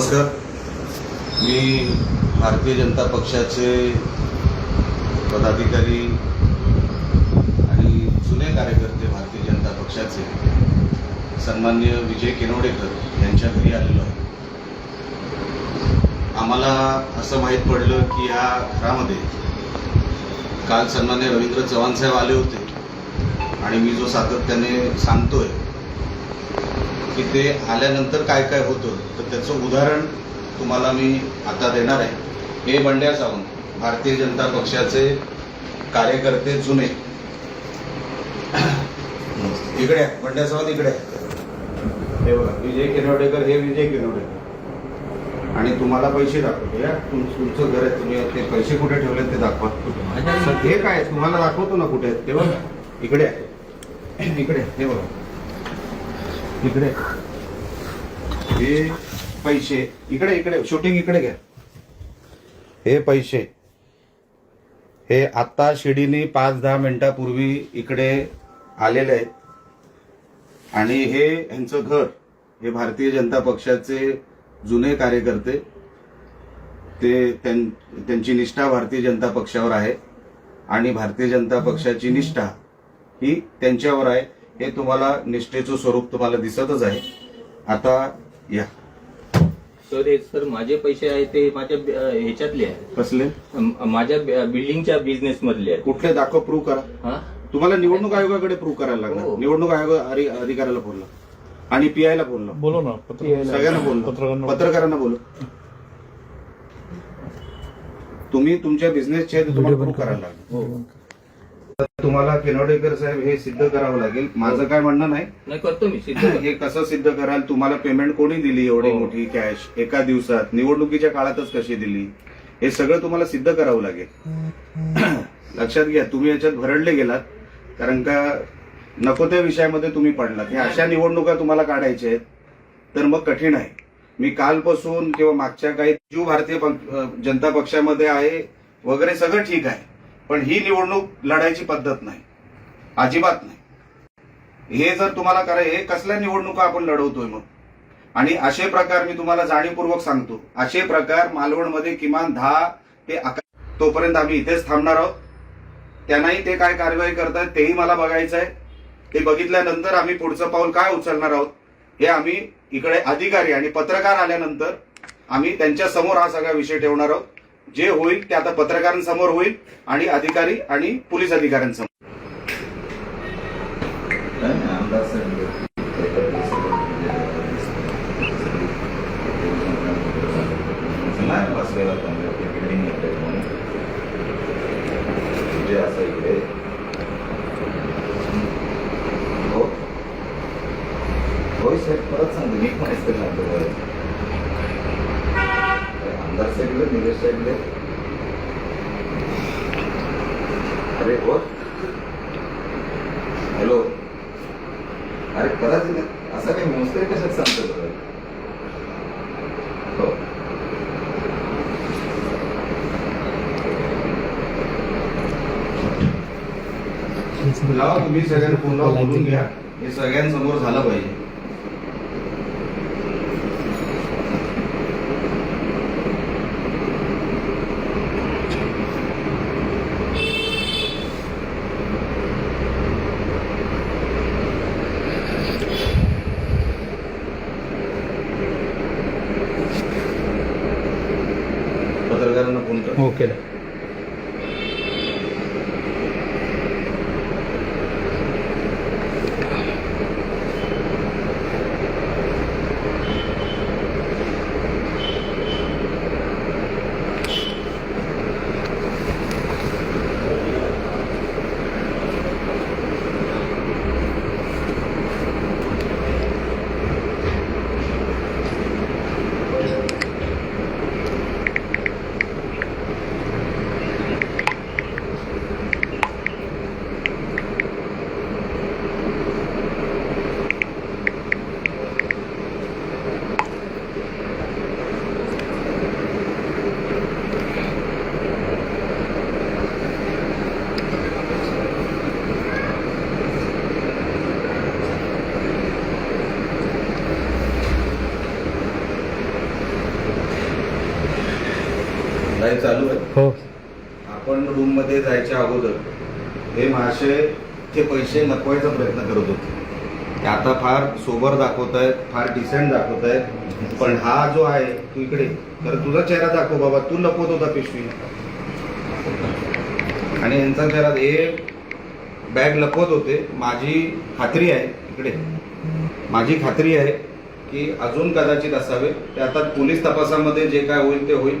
नमस्कार. मी भारतीय जनता पक्षाचे पदाधिकारी आणि जुने कार्यकर्ते भारतीय जनता पक्षाचे सन्मान्य विजय केनवडेकर यांच्या घरी आलेलो आहे. आम्हाला असं माहीत पडलं की या घरामध्ये काल सन्मान्य रवींद्र चव्हाण साहेब आले होते. आणि मी जो सातत्याने सांगतोय की ते आल्यानंतर काय काय होतं तर त्याचं उदाहरण तुम्हाला मी आता देणार आहे. हे बंड्या सावंत भारतीय जनता पक्षाचे कार्यकर्ते जुने. इकडे बंड्या सावंत इकडे आहे. हे बघा विजय किनवडेकर हे विजय किनवडेकर आणि तुम्हाला पैसे दाखवतो या तुम- तुमचं घर आहे तुम्ही ते पैसे कुठे ठेवले ते दाखवा. हे काय तुम्हाला दाखवतो ना कुठे आहेत ते बघा इकडे आहे. इकडे हे बघा. इकडे. हे पैसे. इकडे इकडे. शूटिंग इकडे घ्या. हे पैसे. हे आत्ता शिडीने पाच दहा मिनिटापूर्वी इकडे आलेले आहेत. आणि हे यांचं घर. हे भारतीय जनता पक्षाचे जुने कार्यकर्ते. ते त्यां- त्यांची निष्ठा भारतीय जनता पक्षावर आहे. आणि भारतीय जनता पक्षाची निष्ठा ही त्यांच्यावर आहे. हे तुम्हाला निष्ठेचं स्वरूप तुम्हाला दिसतच आहे. आता या. सर हे सर माझे पैसे आहेत ते माझ्या ह्याच्यातले आहेत कसले? माझ्या बिल्डिंगच्या बिझनेस मधले आहेत. कुठले दाखव प्रूव्ह करा. हा? तुम्हाला निवडणूक आयोगाकडे प्रूव्ह करायला लागणार. हो. निवडणूक आयोग अधि- अधिकाऱ्याला बोलला आणि पीआयला बोललो बोलो ना सगळ्यांना बोललो पत्रकारांना बोलू. तुम्ही तुमच्या बिझनेसचे आहे ते तुम्हाला प्रूव्ह करायला लागेल हो. तुम्हाला केनवडेकर साहेब हे सिद्ध करावं लागेल. माझं काय म्हणणं नाही. नाही करतो मी सिद्ध. हे कसं सिद्ध कराल? तुम्हाला पेमेंट कोणी दिली एवढी हो. मोठी कॅश एका दिवसात? निवडणुकीच्या काळातच कशी दिली? हे सगळं तुम्हाला सिद्ध करावं लागेल. लक्षात घ्या तुम्ही याच्यात भरडले गेलात. कारण का नको त्या विषयामध्ये तुम्ही पडलात. हे अशा निवडणुका तुम्हाला काढायच्या आहेत. तर मग कठीण आहे. मी कालपासून किंवा मागच्या काही जीव भारतीय अं, जनता पक्षामध्ये आहे. वगैरे सगळं ठीक आहे. पण ही निवडणूक लढायची पद्धत नाही. अजिबात नाही. हे जर तुम्हाला करा हे कसल्या निवडणुका आपण लढवतोय मग? आणि असे प्रकार मी तुम्हाला जाणीवपूर्वक सांगतो. असे प्रकार मालवणमध्ये किमान दहा ते अकरा तोपर्यंत आम्ही इथेच थांबणार आहोत. त्यांनाही ते काय कारवाई करतायत तेही मला बघायचं आहे ते बघितल्यानंतर आम्ही पुढचं पाऊल काय उचलणार आहोत हे आम्ही इकडे अधिकारी आणि पत्रकार आल्यानंतर आम्ही त्यांच्यासमोर हा सगळा विषय ठेवणार आहोत. जे होईल ते आता पत्रकारांसमोर होईल आणि अधिकारी आणि पोलीस अधिकाऱ्यांसमोर. अरे हो हॅलो। अरे परत असं काही मोजतोय कशात सांगतो बरं हो। लावा तुम्ही सगळ्यांना फ़ोन लावा बोलून घ्या हो. आपण रूममध्ये जायच्या अगोदर हे मासे ते पैसे लपवायचा प्रयत्न करत होते. ते आता फार सोबर दाखवत आहेत फार डिसेंट दाखवत आहेत. पण हा जो आहे तू इकडे तर तुझा चेहरा दाखव बाबा तू लपवत होता पिशवी. आणि यांचा चेहरा हे बॅग लपवत होते. माझी खात्री आहे इकडे. माझी खात्री आहे की अजून कदाचित असावे. ते आता पोलीस तपासामध्ये जे काय होईल ते होईल.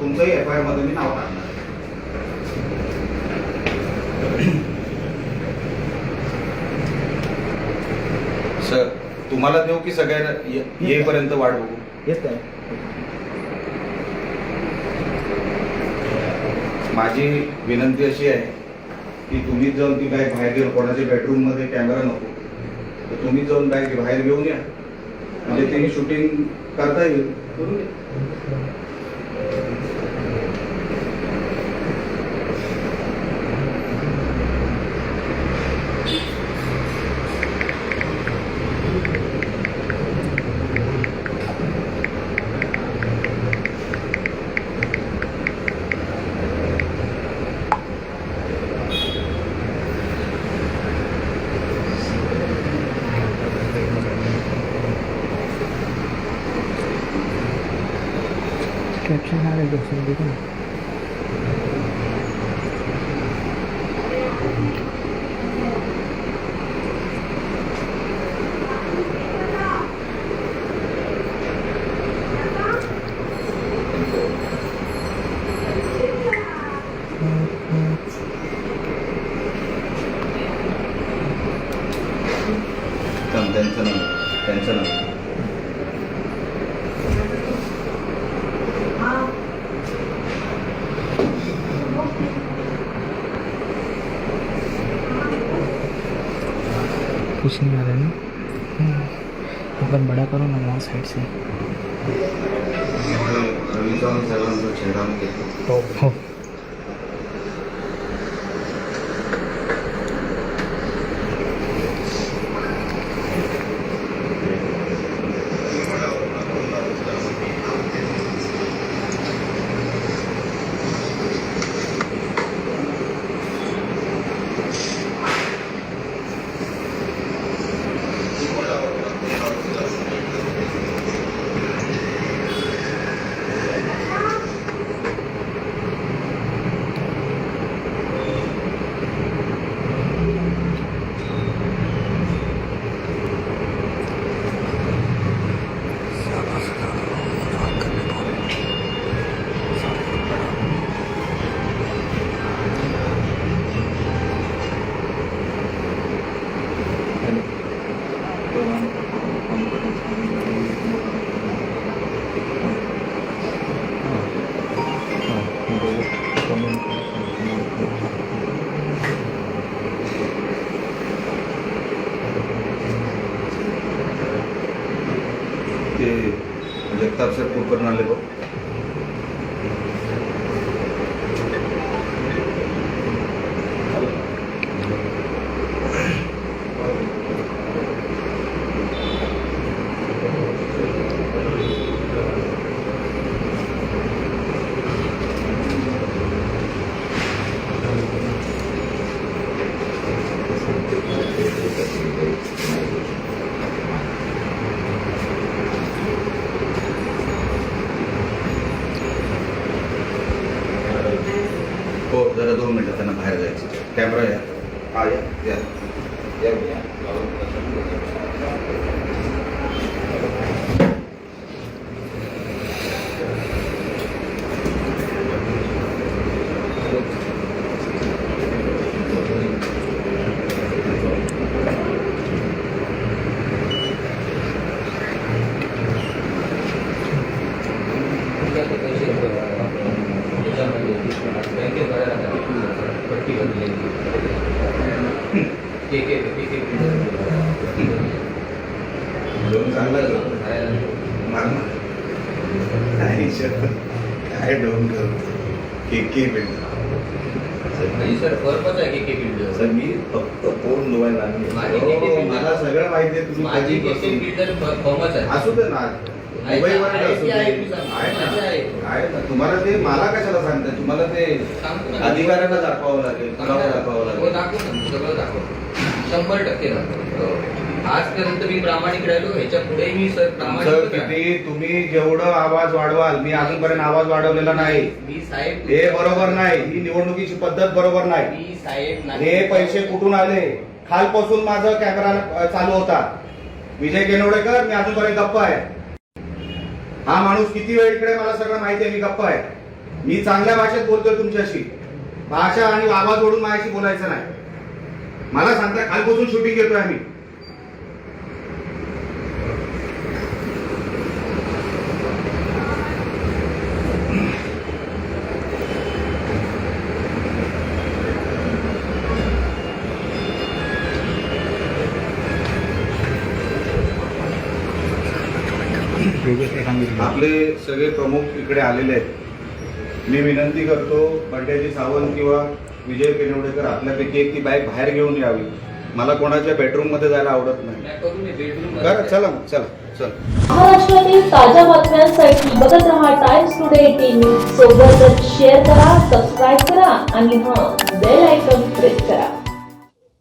तुमचंही एफ आय आरमध्ये मी नाव टाकणार सर तुम्हाला देऊ की सगळ्यांना येईपर्यंत वाट बघू येत आहे माझी विनंती अशी आहे की तुम्हीच जाऊन ती बॅग बाहेर घेऊन कोणाच्या बेडरूममध्ये कॅमेरा नको. तर तुम्हीच जाऊन बॅग बाहेर घेऊन या. म्हणजे ते शूटिंग करता येईल. करून घ्या. कॅप्शन आले दोस्तों देखो ना थांब, त्यांचं नाव कुछ नहीं आ रहा है ना? बार बड़ा करो ना वहाँ साइड से। चव्हाण साहेबांचा चेहरा मी घेतो हो हो ते जगताप साहेब कुलकर्णी आले बघ हो जरा दोन मिनिटं त्यांना बाहेर जायचं कॅमेरा या हा या या या या. पैसे काय डोन के के बिल्डर नाही सर आहे के के बिल्डर सर मी फक्त फोन धुवायला माझी हो, मला बिल्डर सगळं माहिती आहे तुम्ही माझी के के कधीपासून- बिल्डर फर्मच आहे. असू दे ना. मुंबईवर आहे. आहे मी सांगतो. ना. माझी आहे. आहे ना. तुम्हाला ते मला कशाला सांगताय? तुम्हाला ते सांगतो ना. अधिकाऱ्यांना दाखवावं लागेल दाखवावं हो लागेल दाखव ना. सगळं दाखव शंभर टक्के दाखव आजपर्यंत मी प्रामाणिक राहिलो ह्याच्या पुढे मी सर तुमचं प्रामाणिक. किती? तुम्ही जेवढं आवाज वाढवाल मी अजूनपर्यंत आवाज वाढवलेला नाही. मी साहेब हे बरोबर नाही. ही निवडणुकीची पद्धत बरोबर नाही. मी साहेब नाही. हे पैसे कुठून आले? खालपासून माझा कॅमेरा अ, चालू होता. विजय केनवडेकर मी अजूनपर्यंत गप्प आहे. हा माणूस किती वेळ इकडे मला सगळं माहिती आहे मी गप्प आहे. मी चांगल्या भाषेत बोलतोय तुमच्याशी. भाषा आणि आवाज ओढून माझ्याशी बोलायचं नाही. मला सांगता खालपासून शूटिंग घेतोय आम्ही. आपले सगळे प्रमुख इकडे आलेले आहेत. मी विनंती करतो बंड्याजी सावंत किंवा विजय पेनवडेकर आपल्यापैकी एक ती बाईक बाहेर घेऊन यावी. मला कोणाच्या बेडरूममध्ये जायला आवडत नाही. चला चला चला. महाराष्ट्रातील ताज्या बातम्यांसाठी बघत रहा टाइम्स टुडे न्यूज सोबतच शेअर करा सबस्क्राईब करा आणि हां बेल आयकॉन प्रेस करा.